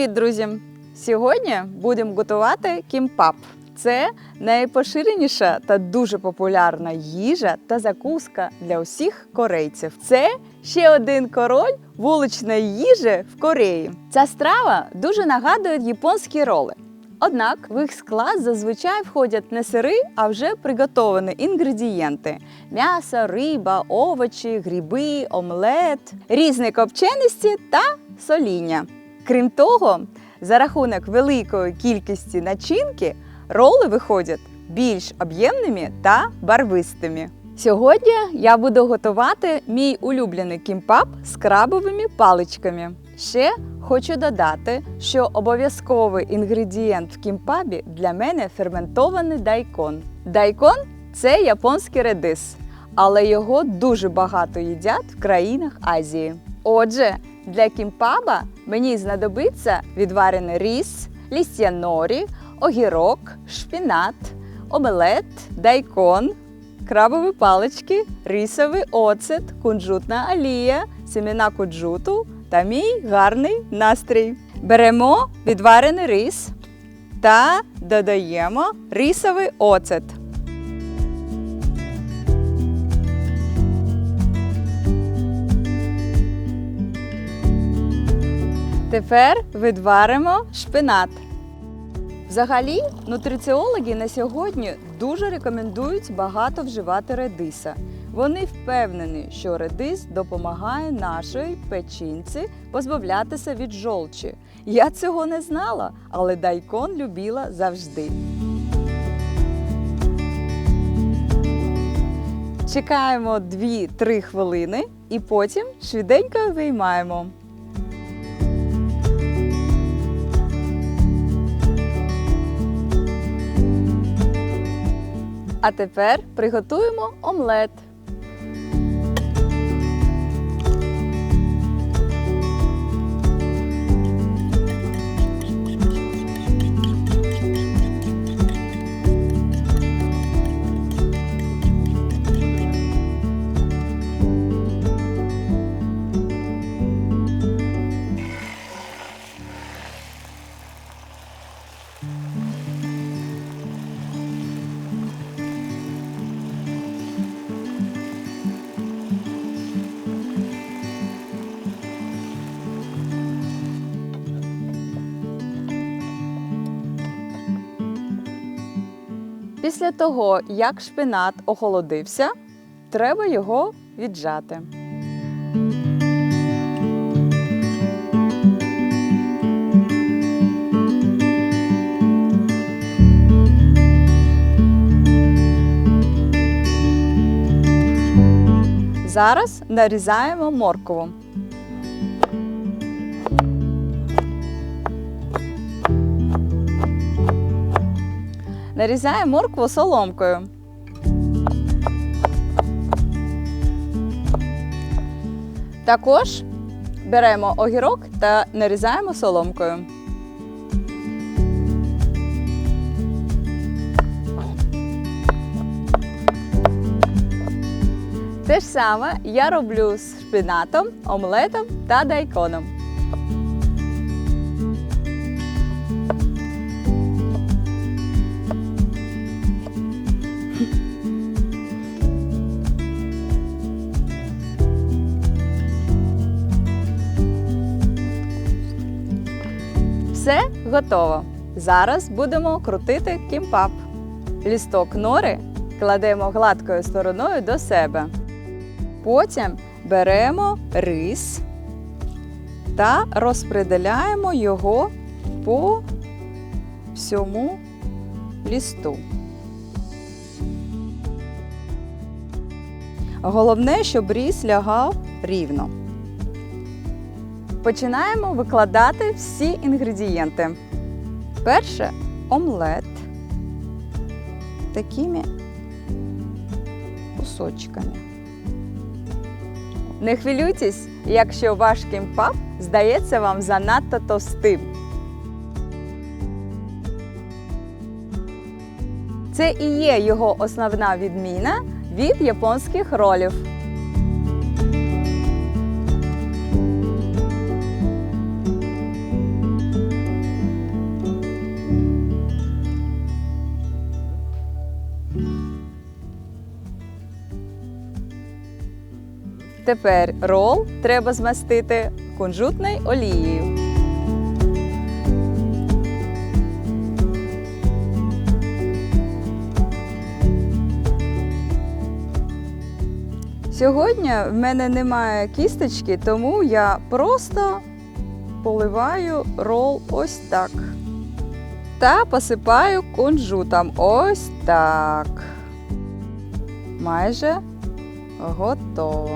Привіт, друзі! Сьогодні будемо готувати кімпап. Це найпоширеніша та дуже популярна їжа та закуска для усіх корейців. Це ще один король вуличної їжі в Кореї. Ця страва дуже нагадує японські роли. Однак в їх склад зазвичай входять не сири, а вже приготовані інгредієнти: м'ясо, риба, овочі, гриби, омлет, різні копченості та соління. Крім того, за рахунок великої кількості начинки роли виходять більш об'ємними та барвистими. Сьогодні я буду готувати мій улюблений кімпап з крабовими паличками. Ще хочу додати, що обов'язковий інгредієнт в кімпабі для мене ферментований дайкон. Дайкон це японський редис, але його дуже багато їдять в країнах Азії. Отже, для кімпаба мені знадобиться відварений рис, лістя норі, огірок, шпінат, омелет, дайкон, крабові палички, рисовий оцет, кунжутна олія, семена кунжуту та мій гарний настрій. Беремо відварений рис та додаємо рисовий оцет. Тепер відваримо шпинат. Взагалі, нутриціологи на сьогодні дуже рекомендують багато вживати редиса. Вони впевнені, що редис допомагає нашій печінці позбавлятися від жолчі. Я цього не знала, але дайкон любила завжди. Чекаємо 2-3 хвилини і потім швиденько виймаємо. А тепер приготуємо омлет. Після того, як шпинат охолодився, треба його віджати. Зараз нарізаємо моркву. Нарізаємо моркву соломкою. Також беремо огірок та нарізаємо соломкою. Те ж саме я роблю з шпинатом, омлетом та дайконом. Все готово. Зараз будемо крутити кімпап. Лісток нори кладемо гладкою стороною до себе. Потім беремо рис та розпределяємо його по всьому лісту. Головне, щоб рис лягав рівно. Починаємо викладати всі інгредієнти. Перше омлет такими кусочками. Не хвилюйтесь, якщо ваш кімпап здається вам занадто товстим. Це і є його основна відміна від японських ролів. Тепер рол треба змастити кунжутною олією. Сьогодні в мене немає кісточки, тому я просто поливаю рол ось так. Та посипаю кунжутом ось так. Майже готово.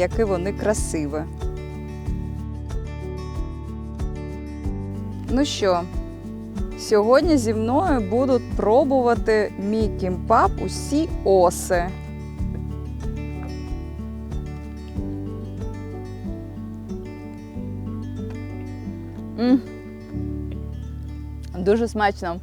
Яке вони красиве. Ну що, сьогодні зі мною будуть пробувати мій кімпап усі оси. М. Дуже смачно.